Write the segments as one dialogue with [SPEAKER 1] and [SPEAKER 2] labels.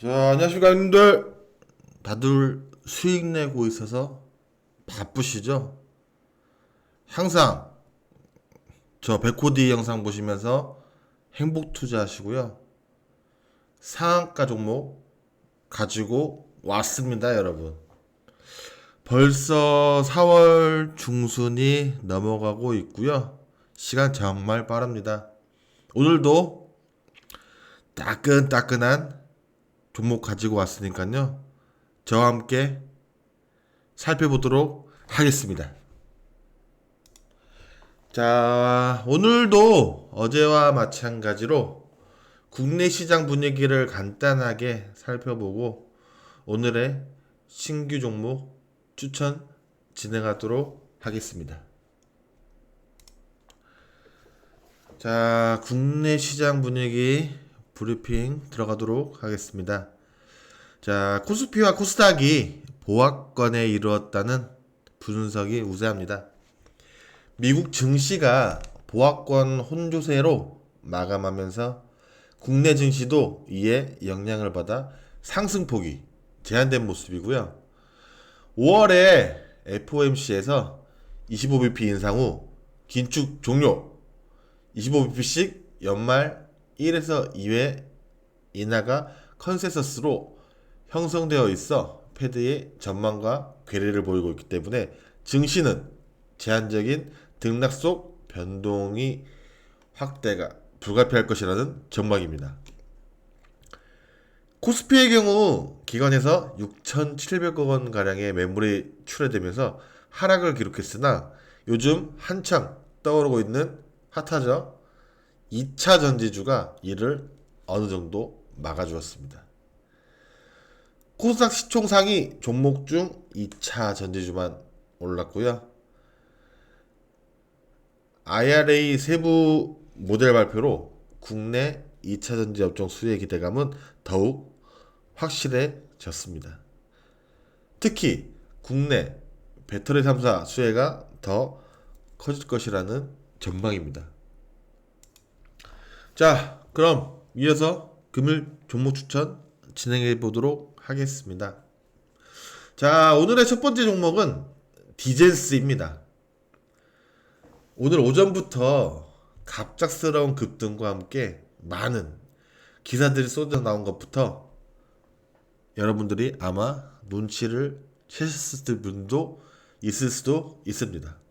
[SPEAKER 1] 자, 안녕하십니까, 형님들. 다들 수익 내고 있어서 바쁘시죠? 항상 저 백코디 영상 보시면서 행복 투자하시고요. 상한가 종목 가지고 왔습니다, 여러분. 벌써 4월 중순이 넘어가고 있고요. 시간 정말 빠릅니다. 오늘도 따끈따끈한 종목 가지고 왔으니까요. 저와 함께 살펴보도록 하겠습니다. 자, 오늘도 어제와 마찬가지로 국내 시장 분위기를 간단하게 살펴보고 오늘의 신규 종목 추천 진행하도록 하겠습니다. 자, 국내 시장 분위기 브리핑 들어가도록 하겠습니다. 자, 코스피와 코스닥이 보합권에 이루었다는 분석이 우세합니다. 미국 증시가 보합권 혼조세로 마감하면서 국내 증시도 이에 영향을 받아 상승폭이 제한된 모습이고요. 5월에 FOMC에서 25bp 인상 후 긴축 종료 25bp씩 연말 1에서 2회 인하가 컨센서스로 형성되어 있어 패드의 전망과 괴리를 보이고 있기 때문에 증시는 제한적인 등락 속 변동이 확대가 불가피할 것이라는 전망입니다. 코스피의 경우 기관에서 6,700억 원 가량의 매물이 출회되면서 하락을 기록했으나 요즘 한창 떠오르고 있는 핫하죠. 2차 전지주가 이를 어느 정도 막아주었습니다. 코스닥 시총상이 종목 중 2차 전지주만 올랐고요. IRA 세부 모델 발표로 국내 2차 전지 업종 수혜 기대감은 더욱 확실해졌습니다. 특히 국내 배터리 3사 수혜가 더 커질 것이라는 전망입니다. 자, 그럼 이어서 금일 종목 추천 진행해 보도록 하겠습니다. 자, 오늘의 첫 번째 종목은 디젠스입니다. 오늘 오전부터 갑작스러운 급등과 함께 많은 기사들이 쏟아 나온 것부터 여러분들이 아마 눈치를 채셨을 분도 있을 수도 있습니다.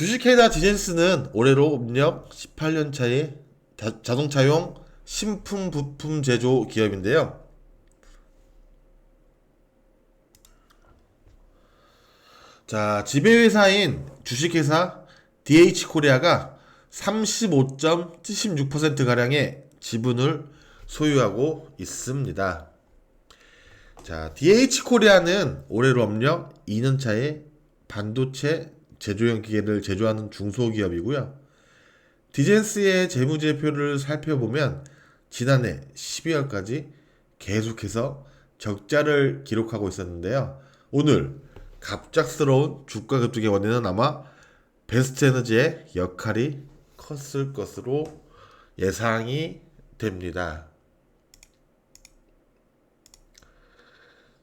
[SPEAKER 1] 주식회사 디젠스는 올해로 업력 18년 차의 자- 자동차용 신품 부품 제조 기업인데요. 자, 지배회사인 주식회사 DH 코리아가 35.76% 가량의 지분을 소유하고 있습니다. 자, DH 코리아는 올해로 업력 2년 차에 반도체 제조용 기계를 제조하는 중소기업이고요. 디젠스의 재무제표를 살펴보면 지난해 12월까지 계속해서 적자를 기록하고 있었는데요. 오늘 갑작스러운 주가 급등의 원인은 아마 베스트 에너지의 역할이 컸을 것으로 예상이 됩니다.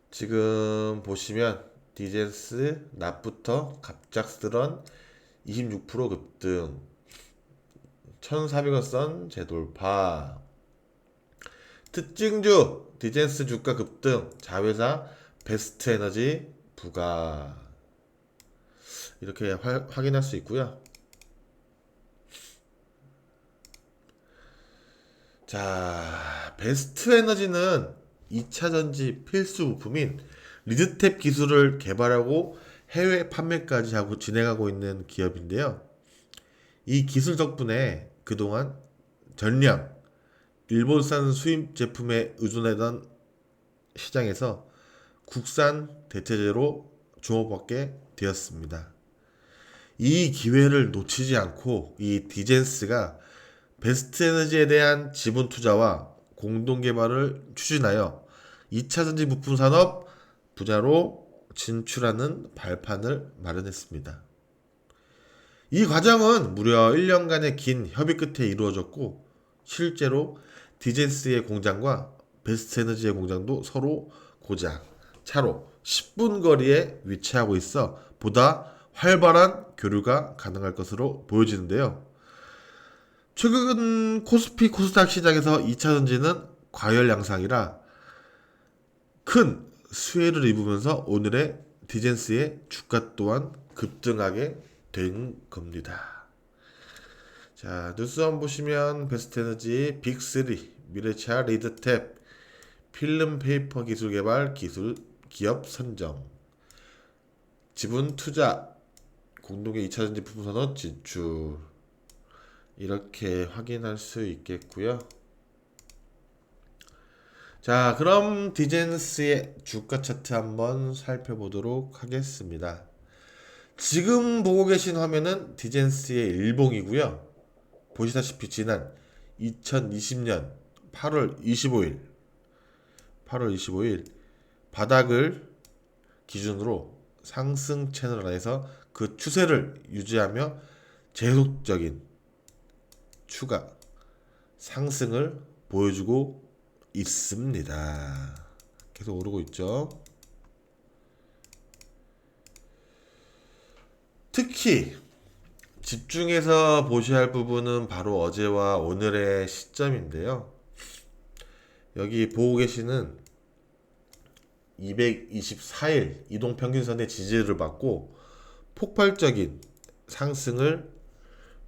[SPEAKER 1] 지금 보시면 디젠스 낮부터 갑작스런 26% 급등. 1400원 선 재돌파. 특징주 디젠스 주가 급등. 자회사 베스트 에너지 부가 이렇게 화- 확인할 수 있고요. 자, 베스트 에너지는 2차 전지 필수 부품인 리드탭 기술을 개발하고 해외 판매까지 하고 진행하고 있는 기업인데요. 이 기술 덕분에 그동안 전량 일본산 수입 제품에 의존하던 시장에서 국산 대체제로 주목받게 되었습니다. 이 기회를 놓치지 않고 이 디젠스가 베스트 에너지에 대한 지분 투자와 공동 개발을 추진하여 2차 전지 부품 산업 분야로 진출하는 발판을 마련했습니다. 이 과정은 무려 1년간의 긴 협의 끝에 이루어졌고 실제로 디젠스의 공장과 베스트 에너지의 공장도 서로 고작 차로 10분 거리에 위치하고 있어 보다 활발한 교류가 가능할 것으로 보여지는데요. 최근 코스피 코스닥 시장에서 2차 전지는 과열 양상이라 큰 수혜를 입으면서 오늘의 디젠스의 주가 또한 급등하게 된 겁니다. 자, 뉴스 한번 보시면 베스트 에너지, 빅3, 미래차, 리드탭, 필름 페이퍼 기술 개발, 기술 기업 선정, 지분 투자, 공동의 2차전지 부품 산업 진출 이렇게 확인할 수 있겠고요. 자, 그럼 디젠스의 주가 차트 한번 살펴보도록 하겠습니다. 지금 보고 계신 화면은 디젠스의 일봉이고요. 보시다시피 지난 2020년 8월 25일 8월 25일 바닥을 기준으로 상승 채널 안에서 그 추세를 유지하며 계속적인 추가 상승을 보여주고 있습니다. 계속 오르고 있죠. 특히 집중해서 보셔야 할 부분은 바로 어제와 오늘의 시점인데요. 여기 보고 계시는 224일 이동평균선의 지지를 받고 폭발적인 상승을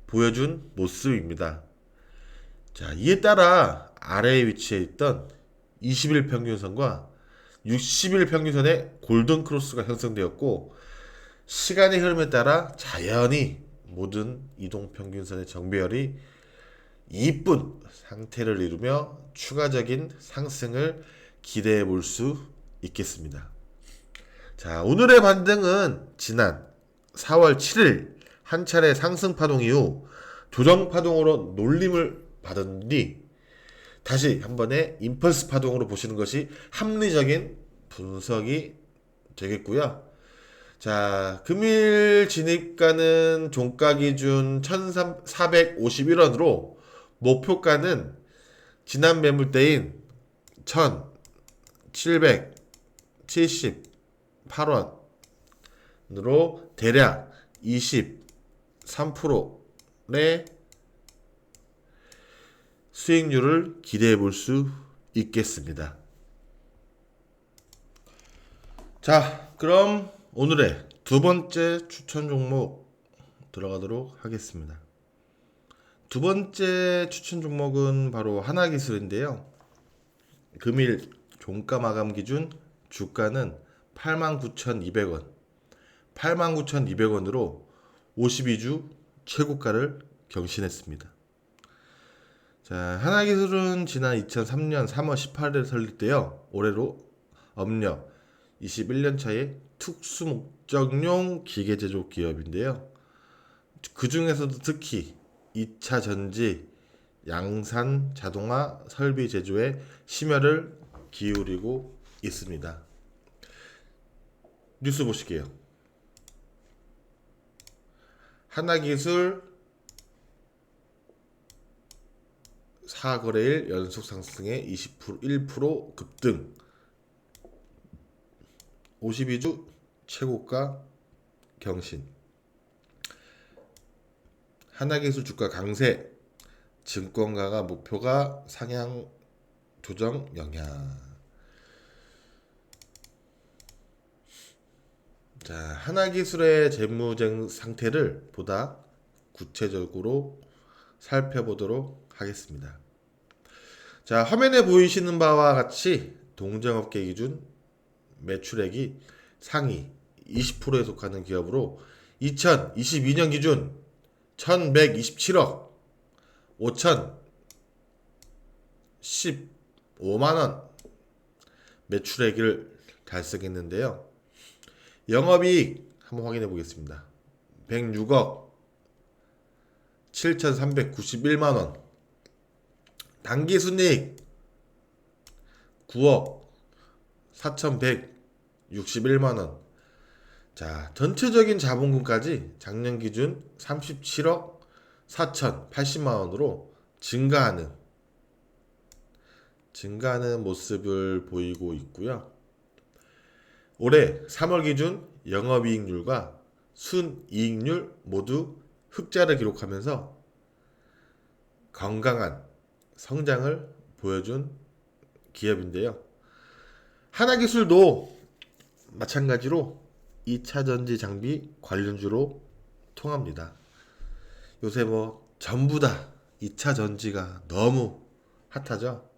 [SPEAKER 1] 보여준 모습입니다. 자, 이에 따라 아래에 위치해 있던 20일 평균선과 60일 평균선의 골든 크로스가 형성되었고 시간의 흐름에 따라 자연히 모든 이동 평균선의 정배열이 이쁜 상태를 이루며 추가적인 상승을 기대해 볼 수 있겠습니다. 자, 오늘의 반등은 지난 4월 7일 한 차례 상승 파동 이후 조정 파동으로 놀림을 받은 뒤 다시 한 번의 임펄스 파동으로 보시는 것이 합리적인 분석이 되겠고요. 자, 금일 진입가는 종가 기준 1,451원으로 목표가는 지난 매물대인 1,778원으로 대략 23%의 수익률을 기대해 볼 수 있겠습니다. 자, 그럼 오늘의 두 번째 추천 종목 들어가도록 하겠습니다. 두 번째 추천 종목은 바로 하나기술인데요. 금일 종가 마감 기준 주가는 89,200원, 89,200원으로 52주 최고가를 경신했습니다. 자, 하나기술은 지난 2003년 3월 18일에 설립되어 올해로 업력 21년 차의 특수 목적용 기계 제조 기업인데요. 그 중에서도 특히 2차 전지, 양산 자동화 설비 제조에 심혈을 기울이고 있습니다. 뉴스 보실게요. 하나기술 4거래일 연속 상승에 20% 1% 급등. 52주 최고가 경신. 하나기술 주가 강세. 증권가가 목표가 상향 조정 영향 자 하나 기술의 재무쟁 상태를 보다 구체적으로 살펴보도록 하겠습니다. 자 화면에 보이시는 바와 같이 동정업계 기준 매출액이 상위 20%에 속하는 기업으로 2022년 기준 1127억 5,015만원 매출액을 달성했는데요. 영업이익 한번 확인해 보겠습니다. 106억 7,391만원 당기순이익 9억 4,161만 원. 자, 전체적인 자본금까지 작년 기준 37억 4,080만 원으로 증가하는 증가하는 모습을 보이고 있고요. 올해 3월 기준 영업이익률과 순이익률 모두 흑자를 기록하면서 건강한 성장을 보여준 기업인데요. 하나기술도 마찬가지로 2차 전지 장비 관련주로 통합니다. 요새 뭐 전부 다 2차 전지가 너무 핫하죠.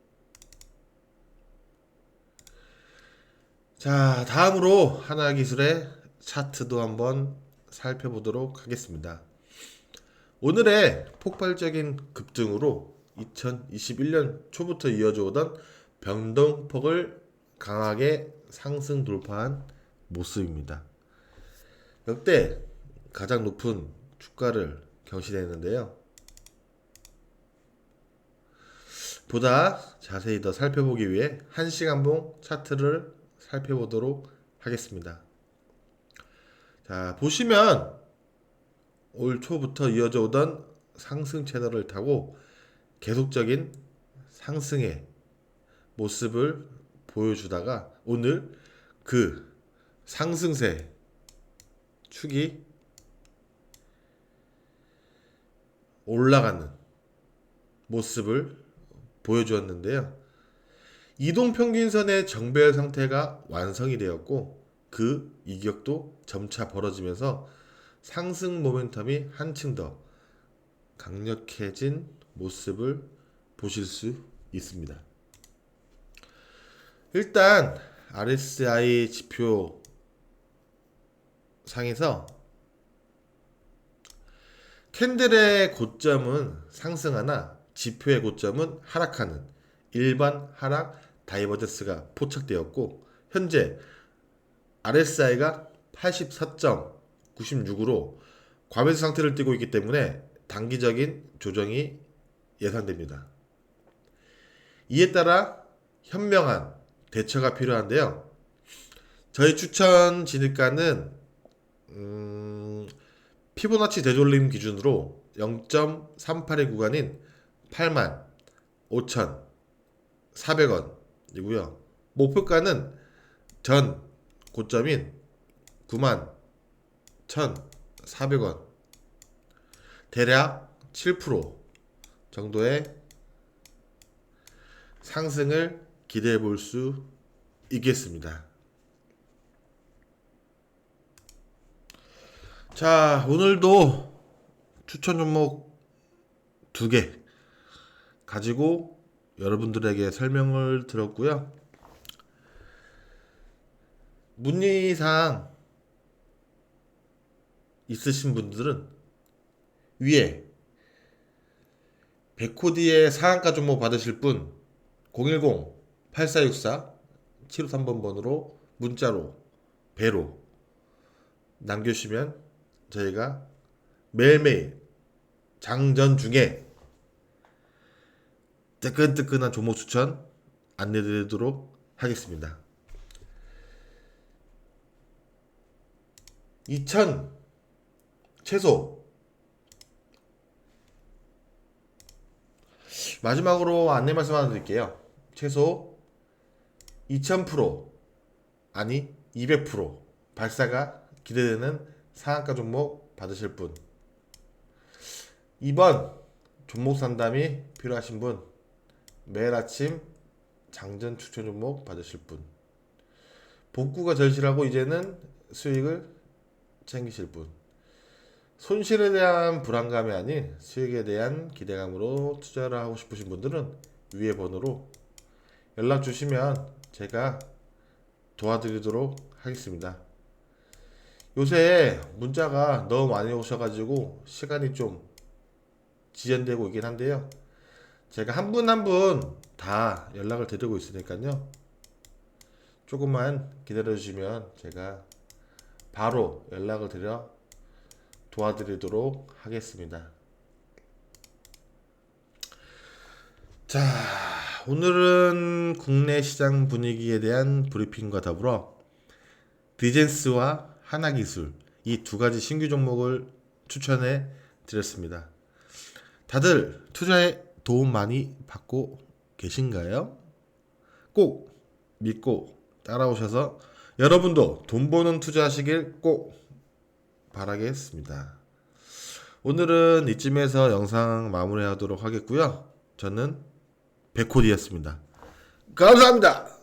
[SPEAKER 1] 자, 다음으로 하나 기술의 차트도 한번 살펴보도록 하겠습니다. 오늘의 폭발적인 급등으로 2021년 초부터 이어져 오던 변동폭을 강하게 상승 돌파한 모습입니다. 역대 가장 높은 주가를 경신했는데요. 보다 자세히 더 살펴보기 위해 1시간봉 차트를 살펴보도록 하겠습니다. 자, 보시면 올 초부터 이어져 오던 상승 채널을 타고 계속적인 상승의 모습을 보여주다가 오늘 그 상승세 축이 올라가는 모습을 보여주었는데요. 이동 평균선의 정배열 상태가 완성이 되었고 그 이격도 점차 벌어지면서 상승 모멘텀이 한층 더 강력해진 모습을 보실 수 있습니다. 일단 RSI 지표 상에서 캔들의 고점은 상승하나 지표의 고점은 하락하는 일반 하락 다이버전스가 포착되었고 현재 RSI가 84.96으로 과매수 상태를 띠고 있기 때문에 단기적인 조정이 예상됩니다. 이에 따라 현명한 대처가 필요한데요. 저희 추천 진입가는 음, 피보나치 되돌림 기준으로 0.38의 구간인 8만 5,400원 이고요. 목표가는 전 고점인 9만 1,400원. 대략 7% 정도의 상승을 기대해 볼 수 있겠습니다. 자, 오늘도 추천 종목 두 개 가지고 여러분들에게 설명을 드렸고요. 문의사항 있으신 분들은 위에 백코디의 상한가 종목 받으실 분 010-8464-753번 번으로 문자로 배로 남겨주시면 저희가 매일매일 장전 중에 뜨끈뜨끈한 종목 추천 안내드리도록 하겠습니다. 2000 최소 마지막으로 안내 말씀 하나 드릴게요. 최소 2000% 아니 200% 발사가 기대되는 상한가 종목 받으실 분 이번 종목 상담이 필요하신 분 매일 아침 장전 추천 종목 받으실 분 복구가 절실하고 이제는 수익을 챙기실 분 손실에 대한 불안감이 아닌 수익에 대한 기대감으로 투자를 하고 싶으신 분들은 위에 번호로 연락 주시면 제가 도와드리도록 하겠습니다. 요새 문자가 너무 많이 오셔가지고 시간이 좀 지연되고 있긴 한데요. 제가 한 분 한 분 다 연락을 드리고 있으니까요. 조금만 기다려 주시면 제가 바로 연락을 드려 도와드리도록 하겠습니다. 자, 오늘은 국내 시장 분위기에 대한 브리핑과 더불어 디젠스와 하나기술 이 두 가지 신규 종목을 추천해 드렸습니다. 다들 투자에 도움 많이 받고 계신가요? 꼭 믿고 따라오셔서 여러분도 돈 버는 투자하시길 꼭 바라겠습니다. 오늘은 이쯤에서 영상 마무리하도록 하겠고요. 저는 백호디였습니다. 감사합니다.